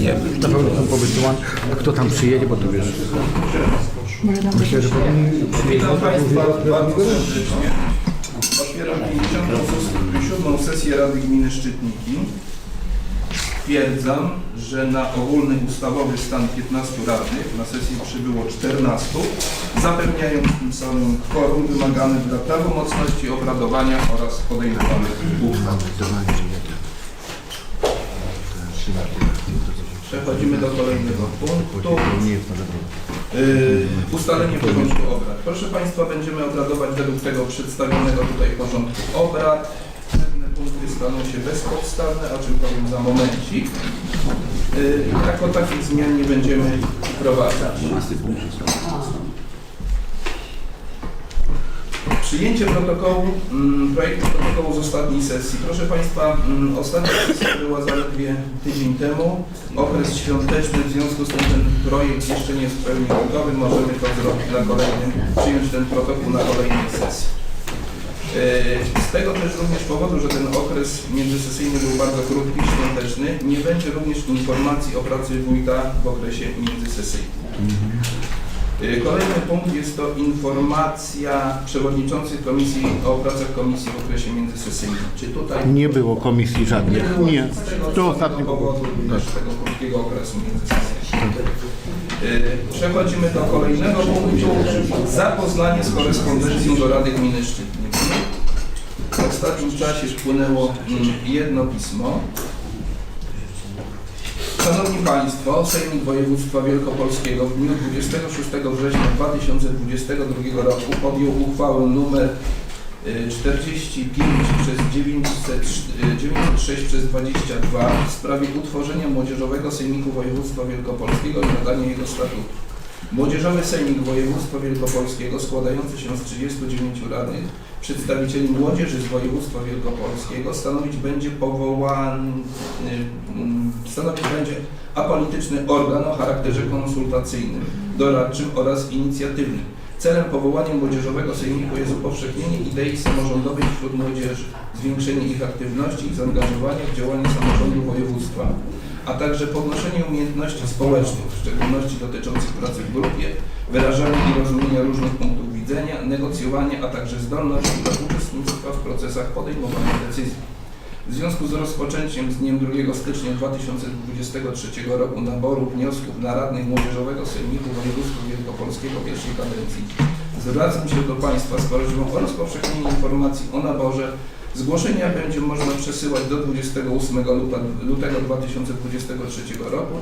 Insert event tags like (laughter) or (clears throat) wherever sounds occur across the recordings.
Nie, na pewno są powysyłane. A kto tam przyjedzie, bo to wiesz. Myślę, że powinni Witam Państwa bardzo serdecznie. Otwieram 57. sesję Rady Gminy Szczytniki. Stwierdzam, że na ogólny ustawowy stan 15 radnych na sesji przybyło 14, zapewniając tym samym kworum wymagane dla prawomocności obradowania oraz podejmowanych uchwał. Przechodzimy do kolejnego punktu. Yy, ustalenie porządku obrad. Proszę Państwa, będziemy obradować według tego przedstawionego tutaj porządku obrad. Pewne punkty staną się bezpodstawne, o czym powiem za momencik. Yy, jako takich zmian nie będziemy wprowadzać. Przyjęcie protokołu, mm, projektu protokołu z ostatniej sesji. Proszę Państwa, mm, ostatnia sesja była zaledwie tydzień temu. Okres świąteczny, w związku z tym ten projekt jeszcze nie jest w pełni gotowy. Możemy to zrobić na kolejnym, przyjąć ten protokół na kolejnej sesji. Yy, Z tego też również powodu, że ten okres międzysesyjny był bardzo krótki, świąteczny, nie będzie również informacji o pracy wójta w okresie międzysesyjnym. Y, Kolejny punkt jest to informacja przewodniczących komisji o pracach komisji w okresie międzysesyjnym. Czy tutaj Nie było komisji żadnych. Nie. z tego To ostatniego powodu również tego krótkiego okresu międzysesyjnego. Y, Przechodzimy do kolejnego punktu. Zapoznanie z korespondencją do Rady Gminy Szczytniki. W ostatnim czasie wpłynęło mm, jedno pismo. Szanowni Państwo, Sejmik Województwa Wielkopolskiego w dniu 26 września 2022 roku podjął uchwałę nr y, 45 przez 900, y, 906 przez 22 w sprawie utworzenia Młodzieżowego Sejmiku Województwa Wielkopolskiego i nadania jego statutu. Młodzieżowy Sejmik Województwa Wielkopolskiego składający się z 39 radnych przedstawicieli młodzieży z województwa wielkopolskiego stanowić będzie powołany, mm, stanowić będzie apolityczny organ o charakterze konsultacyjnym, doradczym oraz inicjatywnym. Celem powołania młodzieżowego sejmiku jest upowszechnienie idei samorządowej wśród młodzieży, zwiększenie ich aktywności i zaangażowania w działanie samorządu województwa, a także podnoszenie umiejętności społecznych, w szczególności dotyczących pracy w grupie, wyrażania i rozumienia różnych punktów widzenia, negocjowania, a także zdolności do uczestnictwa w procesach podejmowania decyzji. W związku z rozpoczęciem z dniem 2 stycznia 2023 roku naboru wniosków na radnych Młodzieżowego Sejmiku Województwa Wielkopolskiego pierwszej kadencji zwracam się do Państwa z prośbą o rozpowszechnienie informacji o naborze. Zgłoszenia będzie można przesyłać do 28 luta- lutego 2023 roku,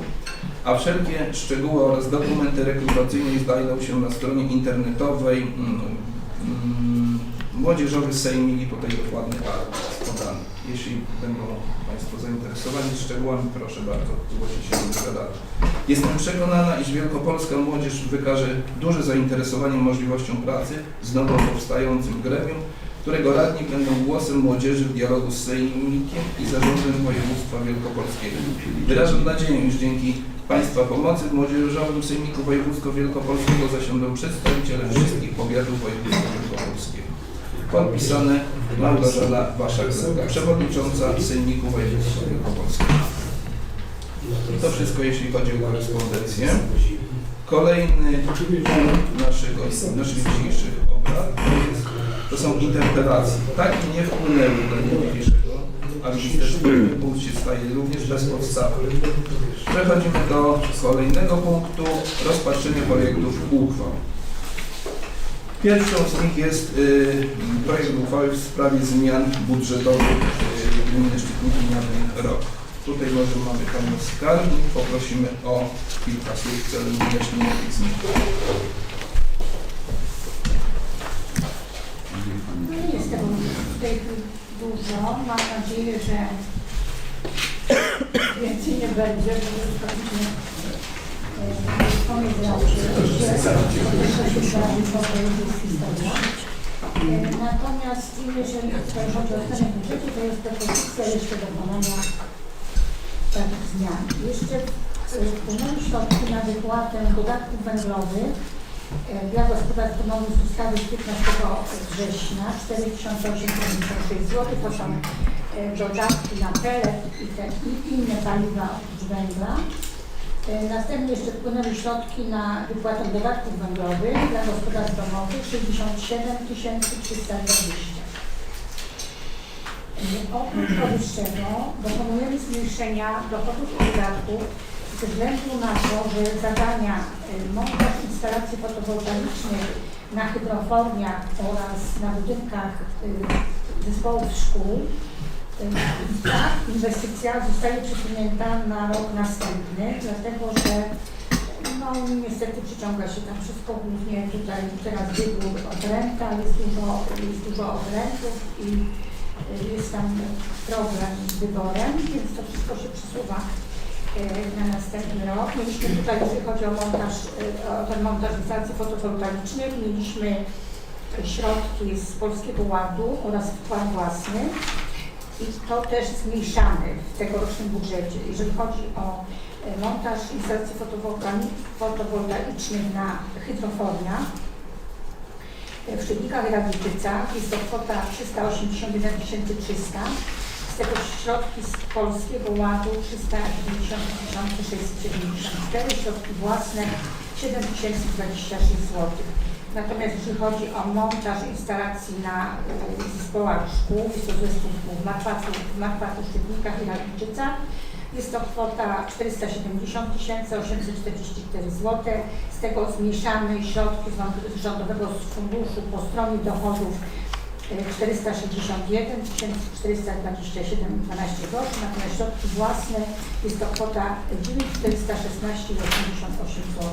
a wszelkie szczegóły oraz dokumenty rekrutacyjne znajdą się na stronie internetowej mm, mm, Młodzieżowy Sejmik i tutaj dokładny adres podany. Jeśli będą Państwo zainteresowani szczegółami, proszę bardzo zgłosić się do redaktora. Jestem przekonana, iż wielkopolska młodzież wykaże duże zainteresowanie możliwością pracy z nowo powstającym gremium, którego radni będą głosem młodzieży w dialogu z Sejmikiem i Zarządem Województwa Wielkopolskiego. Wyrażam nadzieję, iż dzięki Państwa pomocy w Młodzieżowym Sejmiku Województwa Wielkopolskiego zasiądą przedstawiciele wszystkich powiatów województwa wielkopolskiego. Podpisane Małgorzata Waszak-Zerga, przewodnicząca Sejmiku Województwa Wielkopolskiego. I to wszystko, jeśli chodzi o korespondencję. Kolejny punkt naszych dzisiejszych obrad to, jest, to są interpelacje. Takie nie wpłynęły do dnia dzisiejszego, a ministerstwowy punkt się staje również bezpodstawny. Przechodzimy do kolejnego punktu, rozpatrzenie projektów uchwał. Pierwszą z nich jest y, projekt uchwały w sprawie zmian budżetowych y, gminy Szczytniki na ten rok. Tutaj może mamy panią skarbnik, poprosimy o kilka słów w celu wyjaśnienia tych zmian. No nie jest w chwili dużo. Mam nadzieję, że więcej nie będzie, bo już praktycznie e, powiedział, że. E, Natomiast jeżeli chodzi o scenę budżecie, to jest propozycja jeszcze dokonania takich zmian. Jeszcze wpłynęły środki na wypłatę dodatków węglowych e, dla gospodarstw domowych z ustawy z 15 września 4856 zł. To są e, dodatki na pelet i, i inne paliwa oprócz węgla. E, Następnie jeszcze wpłynęły środki na wypłatę dodatków węglowych dla gospodarstw domowych 67 320. E, Oprócz powyższego dokonujemy zmniejszenia dochodów i wydatków ze względu na to, że zadania e, montaż instalacji fotowoltaicznych na hydroforniach oraz na budynkach e, zespołów szkół. E, ta inwestycja zostaje przesunięta na rok następny, dlatego że no niestety przyciąga się tam wszystko, głównie tutaj teraz wybór okręta, jest dużo, jest dużo okrętów i y, jest tam problem z wyborem, więc to wszystko się przesuwa. y, na następny rok. Mieliśmy tutaj, jeżeli chodzi o montaż, y, o ten montaż instalacji fotowoltaicznych, mieliśmy środki z Polskiego Ładu oraz wkład własny i to też zmniejszamy w tegorocznym budżecie. Jeżeli chodzi o e, montaż instalacji fotowoltaicznych na hydroforniach e, w Szybnikach i jest to kwota 381 300, z tego środki z Polskiego Ładu 390 674, środki własne 7026 zł. Natomiast jeśli chodzi o montaż instalacji na y, zespołach szkół, jest to zespół w Markwatu, Szybnikach i Radliczycach, jest to kwota 470 844 zł. Z tego zmniejszamy środki z rząd- z Rządowego Funduszu po stronie dochodów 461 427 12 groszy, natomiast środki własne jest to kwota 9416 88 zł.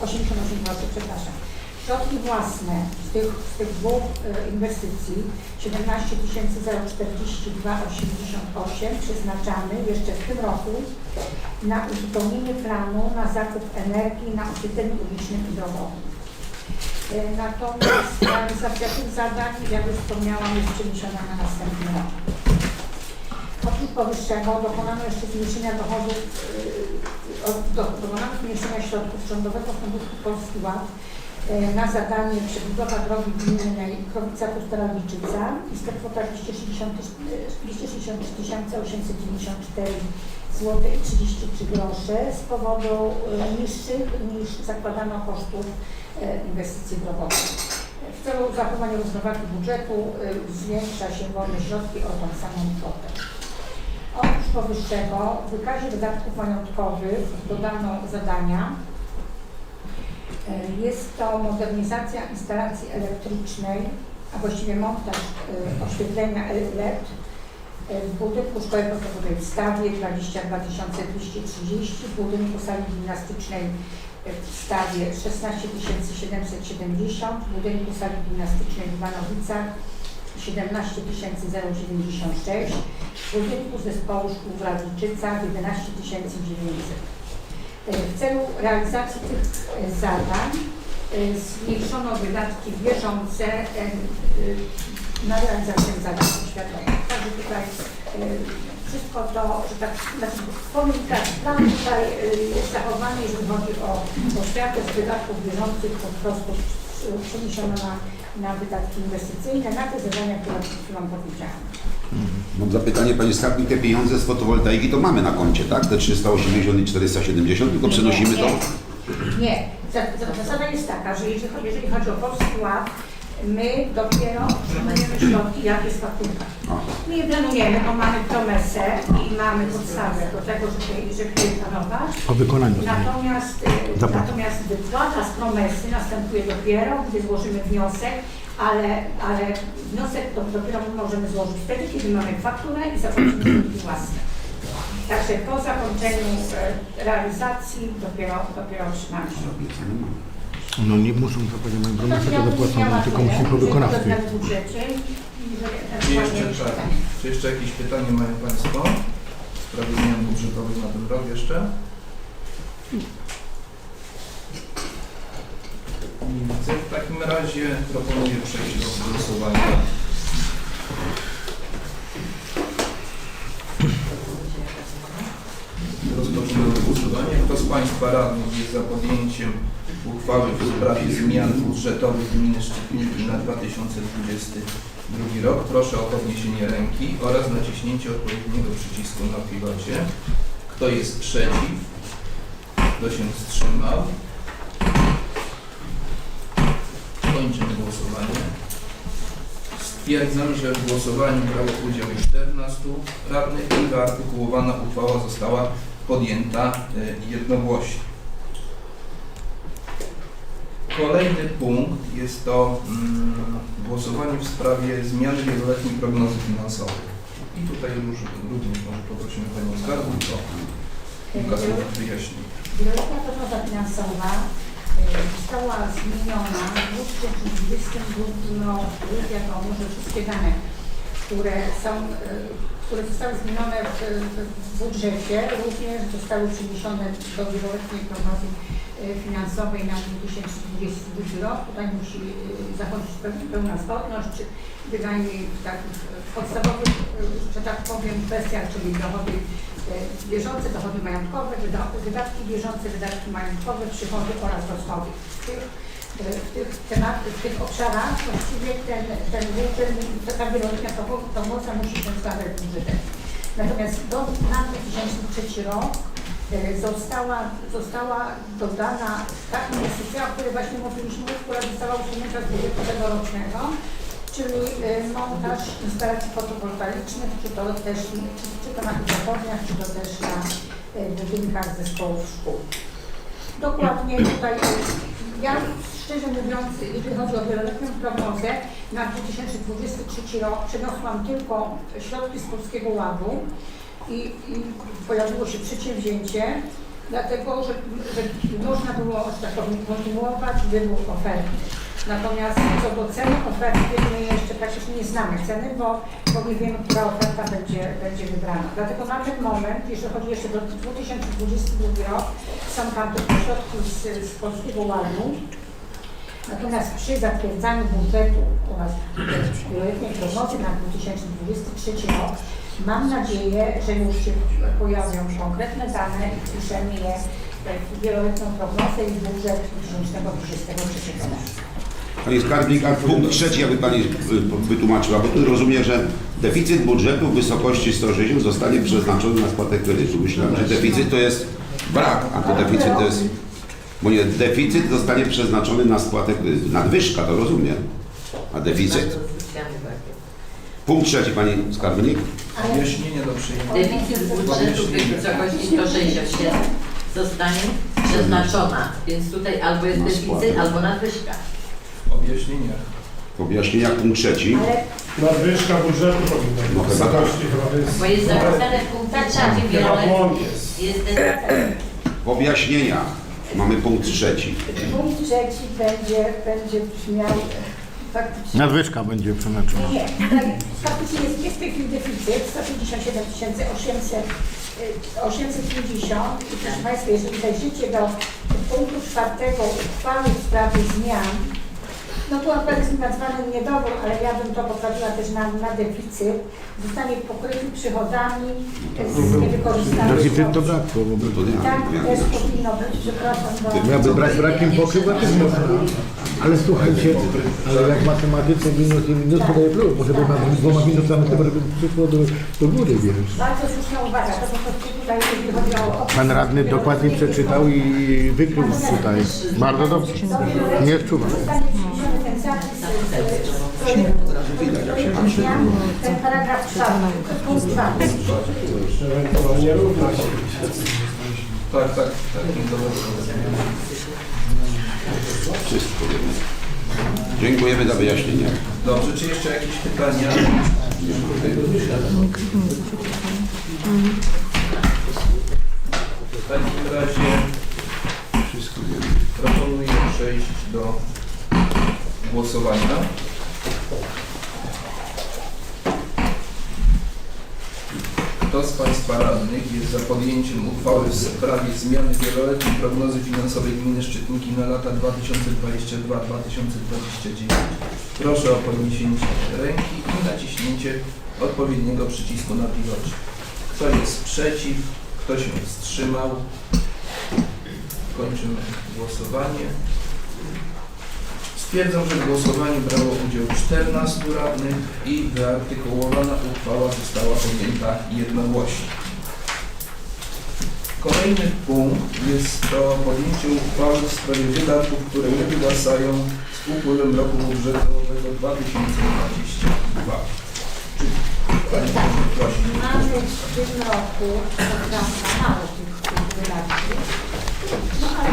88 groszy, przepraszam. Środki własne z tych, z tych dwóch e, inwestycji 17 042 88 przeznaczamy jeszcze w tym roku na uzupełnienie planu na zakup energii na oświetleniu publicznym i drogowym. E, Natomiast realizacja tych zadań, jak już wspomniałam, jest przeniesiona na następny rok. Oprócz powyższego dokonano jeszcze zmniejszenia dochodów, od- do- dokonano zmniejszenia środków Rządowego Funduszu Polski Ład yy, na zadanie przebudowa drogi gminnej Krowica Pustorawiczyca. Jest to kwota 260 263 894 zł i 33 grosze z powodu niższych niż zakładano kosztów inwestycji drogowych. W celu zachowania równowagi budżetu yy, zwiększa się wolne środki o tą samą kwotę. Oprócz powyższego w wykazie wydatków majątkowych dodano zadania. E, Jest to modernizacja instalacji elektrycznej, a właściwie montaż e, oświetlenia LED e, w budynku Szkoły Podstawowej w Stawie 22 230, w budynku sali gimnastycznej e, w Stawie 16 770, w budynku sali gimnastycznej w Banowicach 17 096, w budynku zespołu szkół w Radliczycach 11 900. E, W celu realizacji tych e, zadań e, zmniejszono wydatki bieżące e, na realizację zadań oświatowych. Także tutaj wszystko to, że tak znaczy powiem tak, plan tutaj e, jest zachowany, jeżeli chodzi o oświatę z wydatków bieżących po prostu przeniesiono na, na wydatki inwestycyjne, na te zadania, które przed chwilą powiedziałam. Mam zapytanie, Panie Skarbnik, te pieniądze z fotowoltaiki to mamy na koncie, tak? Te 380 i 470, tylko przenosimy to? Nie, Za- za- zasada jest taka, że jeżeli chodzi, jeżeli chodzi o Polski Ład, my dopiero otrzymujemy środki, jak jest faktura. My je planujemy, bo mamy promesę i mamy podstawę do tego, żeby, żeby je planować. O wykonaniu. Natomiast, y, Zapłata. natomiast wypłata z promesy następuje dopiero, gdy złożymy wniosek, ale, ale wniosek to dopiero możemy złożyć wtedy, kiedy mamy fakturę i zapłacimy środki (clears throat) własne. Także po zakończeniu e, realizacji dopiero, dopiero otrzymamy środki. No nie muszą zapłacić moją No promesę, ja to miała tylko musi po że wykonawstwie. w budżecie i że Czy jeszcze, tak, czy jeszcze jakieś pytanie mają Państwo w sprawie zmian budżetowych na ten rok jeszcze? Nie widzę. W takim razie proponuję przejść do głosowania. Rozpoczynamy głosowanie. Kto z Państwa radnych jest za podjęciem uchwały w sprawie zmian budżetowych gminy Szczytniki na 2022 rok? Proszę o podniesienie ręki oraz naciśnięcie odpowiedniego przycisku na pilocie. Kto jest przeciw? Kto się wstrzymał? Kończymy głosowanie. Stwierdzam, że w głosowaniu brało udział 14 radnych i wyartykułowana uchwała została podjęta y, jednogłośnie. Kolejny punkt jest to mm, głosowanie w sprawie zmiany wieloletniej prognozy finansowej. I tutaj już, również może poprosimy Panią Skarbnik o kilka słów wyjaśnień. Wieloletnia prognoza finansowa e, została zmieniona w 2020 roku. Wiadomo, że wszystkie dane, które są, e, które zostały zmienione w, w budżecie, również zostały przeniesione do wieloletniej prognozy finansowej na 2022 rok. Tutaj musi e, zachodzić pe- pełna zgodność, czy bynajmniej w takich podstawowych, e, że tak powiem, kwestiach, czyli dochody bieżące, dochody majątkowe, wyda- wydatki bieżące, wydatki majątkowe, przychody oraz rozchody. W tych, w w tych obszarach właściwie ten, ten, ten, ta wieloletnia prognoza musi się zgadzać z budżetem. Natomiast do, na 2003 rok została, została dodana ta inwestycja, o której właśnie mówiliśmy, która została usunięta z budżetu tegorocznego, czyli e, montaż instalacji fotowoltaicznych, czy to też czy, czy to na hydroforniach, czy to też na e, budynkach zespołów szkół. Dokładnie tutaj, e, ja szczerze mówiąc, jeżeli chodzi o wieloletnią prognozę, na 2023 rok przeniosłam tylko środki z Polskiego Ładu i, i pojawiło się przedsięwzięcie, dlatego że, że można było, tak kontynuować wybór oferty. Natomiast co do ceny oferty, my jeszcze praktycznie nie znamy ceny, bo, bo nie wiemy, która oferta będzie, będzie wybrana. Dlatego na ten moment, jeżeli chodzi jeszcze do 2022 rok, są tam tylko środki z, z Polskiego Ładu. Natomiast przy zatwierdzaniu budżetu oraz wieloletniej prognozy na 2023 rok mam nadzieję, że już się pojawią konkretne dane i wpiszemy je w wieloletnią prognozę i budżet 2023 roku. Panie Skarbnik, a punkt trzeci, jakby Pani y, wytłumaczyła, bo tu rozumiem, że deficyt budżetu w wysokości 160 zostanie przeznaczony na spłatę kredytu. Myślałem, że deficyt to jest brak, a to deficyt to jest... Bo nie, deficyt zostanie przeznaczony na spłatę kredytu. Nadwyżka, to rozumiem. A deficyt? Punkt trzeci, Pani Skarbnik. Wyjaśnienie do przyjęcia. Deficyt budżetu w wysokości 167 zostanie przeznaczona, więc tutaj albo jest deficyt, albo nadwyżka. W objaśnieniach. W objaśnieniach punkt trzeci. ale Nadwyżka budżetu powinna No być w chyba wysokości chyba więc Bo jest zapisane w punkcie trzecim chyba wieloletnim. błąd jest. Jest deficyt. W objaśnieniach mamy punkt trzeci. punkt trzeci będzie, będzie brzmiał faktycznie. Nadwyżka będzie przeznaczona. Nie, faktycznie jest, jest w tej chwili deficyt 157 800, y, 850 i proszę Państwa, jeżeli zajrzycie do punktu czwartego uchwały w sprawie zmian, no tu jest nazwany niedobór, ale ja bym to poprawiła też na, na deficyt, zostanie pokryty przychodami z niewykorzystanych Deficyt to środków. brak, bo Tak też powinno być, przepraszam bardzo. miałby brać brakiem pokrywa też można. Ale słuchajcie, ale jak matematyce minus i minus to daje plus, może by nad dwoma minusami to by przyszło do, do góry, wiesz. Bardzo słuszna uwaga, to po prostu tutaj jeżeli chodzi o... Pan radny dokładnie przeczytał i wykrył tutaj. Bardzo dobrze. Nie wczuwam. Zostanie z projektu zmian, ten paragraf czwarty, punkt czwarty. Ewentualnie równać. Tak, tak, tak. Wszystko wiemy. Dziękujemy za wyjaśnienie. Dobrze, czy jeszcze jakieś pytania? W takim razie Wszystko wiemy. proponuję przejść do głosowania. Kto z Państwa radnych jest za podjęciem uchwały w sprawie zmiany wieloletniej prognozy finansowej gminy Szczytniki na lata 2022-2029? Proszę o podniesienie ręki i naciśnięcie odpowiedniego przycisku na pilocie. Kto jest przeciw? Kto się wstrzymał? Kończymy głosowanie. Stwierdzam, że w głosowaniu brało udział 14 radnych i wyartykułowana uchwała została podjęta jednogłośnie. Kolejny punkt jest to podjęcie uchwały w sprawie wydatków, które nie wygasają z upływem roku budżetowego 2022. Czy Pani? Mamy w tym roku prawda, mało tych wydatków. No ale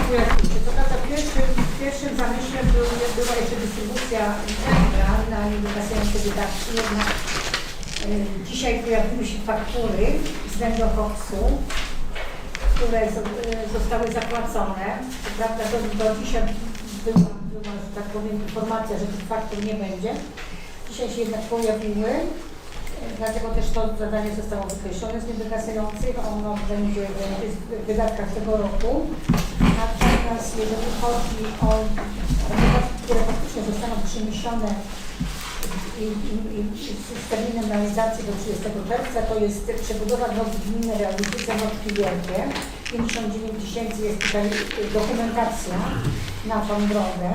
to pierwszym zamyśle był, była jeszcze dystrybucja węgla na niewygasujące wydatki, jednak e, dzisiaj pojawiły się faktury z węglokoksu, które zo- e, zostały zapłacone. Co prawda do, do dzisiaj była, była, że tak powiem, informacja, że tych faktur nie będzie. Dzisiaj się jednak pojawiły. Dlatego też to zadanie zostało wykreślone z niewygasających. Ono będzie w wydatkach tego roku. Natomiast jeżeli chodzi o wydatki, które faktycznie zostaną przeniesione i, i, i z terminem realizacji do 30 czerwca, to jest przebudowa drogi gminy Realizycja Moczki Wielkie. 59 tysięcy jest tutaj dokumentacja na tą drogę.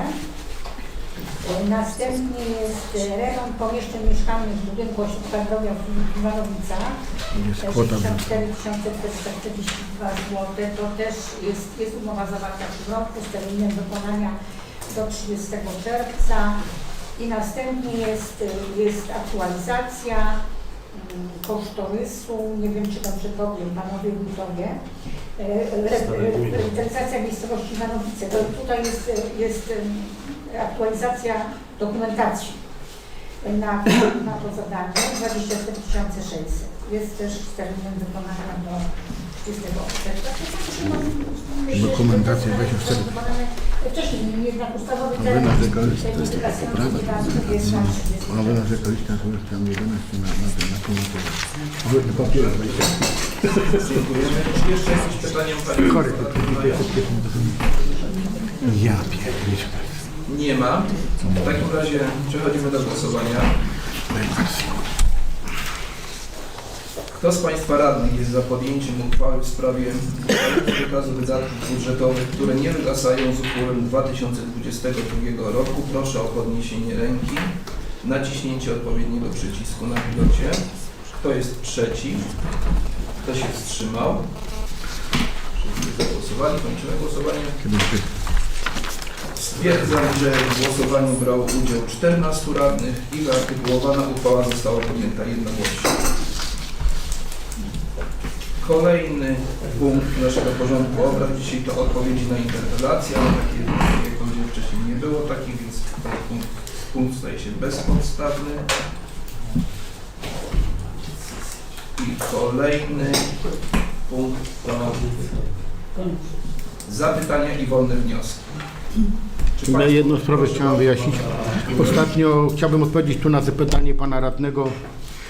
Następnie jest e, remont pomieszczeń mieszkalnych w budynku ośrodka zdrowia w Iwanowicach. 64 442 zł. To też jest, jest umowa zawarta w tym roku z terminem wykonania do 30 czerwca. I następnie jest, jest aktualizacja mm, kosztorysu, nie wiem czy dobrze powiem, panowie wójtowie, E, re- re- rewitalizacja miejscowości Iwanowice. To tutaj jest, jest aktualizacja dokumentacji na, na to zadanie 24 600. Jest też z terminem wykonania do 30 czerwca. Dokumentacja 24. Wcześniej, jednak ustawowy Wy termin narzekaliście, to jest poprawek wydatków jest na 30 Ono wy narzekaliście na to, że tam 11 na, na, na. Wy papiery Dziękujemy. Jeszcze jakieś pytania Pani? Chory, to Ja pierdolę. Nie ma. W takim razie przechodzimy do głosowania. Kto z Państwa radnych jest za podjęciem uchwały w sprawie wykazu wydatków budżetowych, które nie wygasają z upływem 2022 roku? Proszę o podniesienie ręki, naciśnięcie odpowiedniego przycisku na pilocie. Kto jest przeciw? Kto się wstrzymał? Wszyscy zagłosowali. Kończymy głosowanie. Stwierdzam, że w głosowaniu brało udział 14 radnych i wyartykułowana uchwała została podjęta jednogłośnie. Kolejny punkt naszego porządku obrad dzisiaj to odpowiedzi na interpelacje, ale takie, jak powiedziałem wcześniej, nie było takich, więc ten punkt, punkt staje się bezpodstawny. I kolejny punkt to zapytania i wolne wnioski. Ja jedną sprawę chciałem wyjaśnić. Ostatnio chciałbym odpowiedzieć tu na zapytanie pana radnego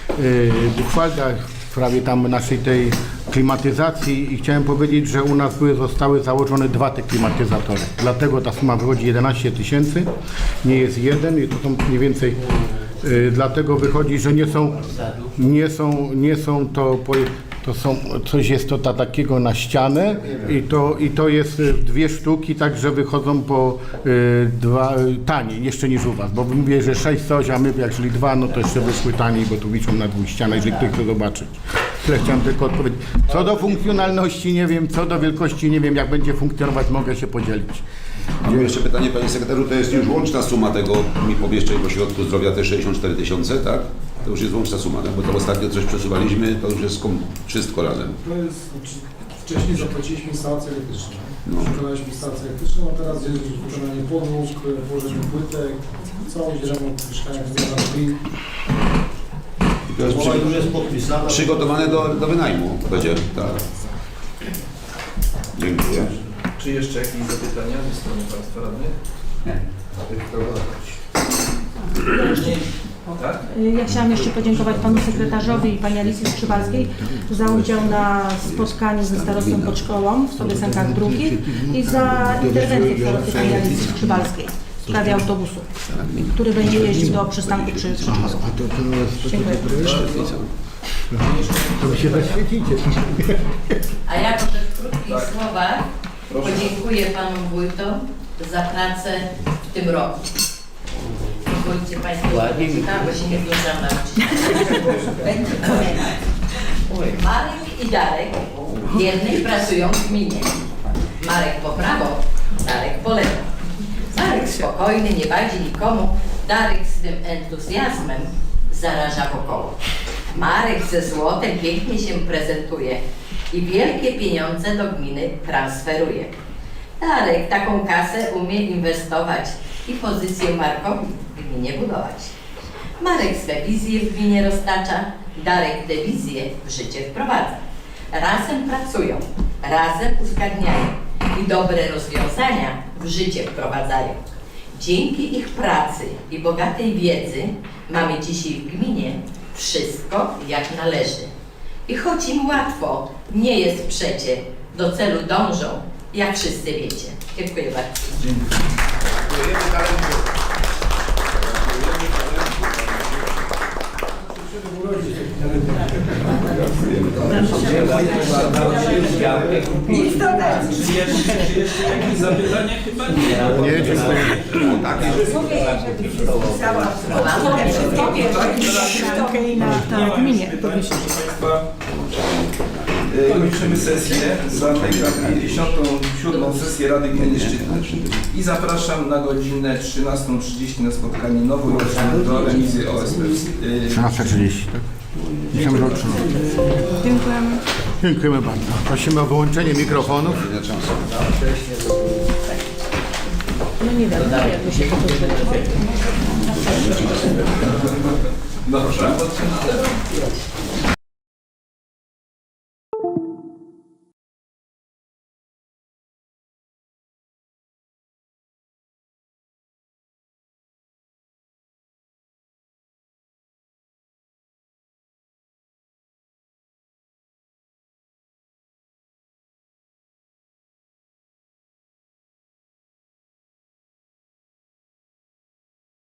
yy, Buchwalda w sprawie tam naszej tej klimatyzacji i chciałem powiedzieć, że u nas były, zostały założone dwa te klimatyzatory. Dlatego ta suma wychodzi 11 tysięcy, nie jest jeden i to są mniej więcej yy, dlatego wychodzi, że nie są nie są, nie są to, to są, coś jest to ta, takiego na ścianę i to, i to jest y, dwie sztuki, także wychodzą po y, dwa, y, taniej jeszcze niż u Was, bo mówię, że sześć coś, a my jak dwa, no to jeszcze wyszły taniej, bo tu wiszą na dwóch ścianach, jeżeli ktoś chce zobaczyć. Tyle chciałem tylko odpowiedzieć. Co do funkcjonalności nie wiem, co do wielkości nie wiem, jak będzie funkcjonować, mogę się podzielić. Mam jeszcze pytanie, panie sekretarzu, to jest już łączna suma tego mi pomieszczeń w ośrodku zdrowia, te 64 tysiące, tak? To już jest łączna suma, tak? bo to ostatnio coś przesuwaliśmy, to już jest kom- wszystko razem. To jest, znaczy, wcześniej zapłaciliśmy instalację elektryczną. No. Wykonaliśmy instalację elektryczną, a teraz jest już wykonanie podłóg, położenie płytek, całość remont mieszkania w drzwi. I to jest Umowa przy, już jest podpisana. przygotowane do, do wynajmu, będzie, tak. Dziękuję. Czy jeszcze jakieś zapytania ze strony Państwa radnych? Tak? Ja chciałam jeszcze podziękować panu sekretarzowi i pani Alicji Skrzybalskiej za udział na spotkaniu ze starostą pod szkołą w Sobiesankach drugich i za interwencję starosty pani Alicji Skrzybalskiej w sprawie autobusu, który będzie jeździł do przystanku przy przedszkolu. Dziękuję. to się zaświecicie. A ja może w krótkich Tak. słowach Proszę. podziękuję panom wójtom za pracę w tym roku. Pozwolicie Państwo, Ładnie mi- tam, bo się nie zdążam nauczyć. Będzie pamiętać. Marek i Darek W jednej pracują w gminie. Marek po prawo, Darek po lewo. Marek spokojny, nie wadzi nikomu. Darek swym entuzjazmem zaraża wokoło. Marek ze złotem pięknie się prezentuje i wielkie pieniądze do gminy transferuje. Darek taką kasę umie inwestować i pozycję Markowi w gminie budować. Marek swe wizje w gminie roztacza, Darek te wizje w życie wprowadza. Razem pracują, razem uzgadniają i dobre rozwiązania w życie wprowadzają. Dzięki ich pracy i bogatej wiedzy mamy dzisiaj w gminie wszystko jak należy. I choć im łatwo, nie jest przecie, do celu dążą, jak wszyscy wiecie. Dziękuję bardzo. Dziękujemy talentu. Czy jeszcze, czy jeszcze jakieś zapytania? Chyba nie. Nie, dziękuję. O, tak. Na, na gminie. Pytań, proszę Państwa. E, Kończymy sesję, zamykam 57. sesję Rady Gminy Szczytne i zapraszam na godzinę 13.30 na spotkanie noworoczne do remizy OSP. E, 13.30, tak? Myślałem, że o 13. Dziękujemy. Dziękujemy bardzo. Prosimy o wyłączenie mikrofonów. No nie wiem, jakby się to Dobrze.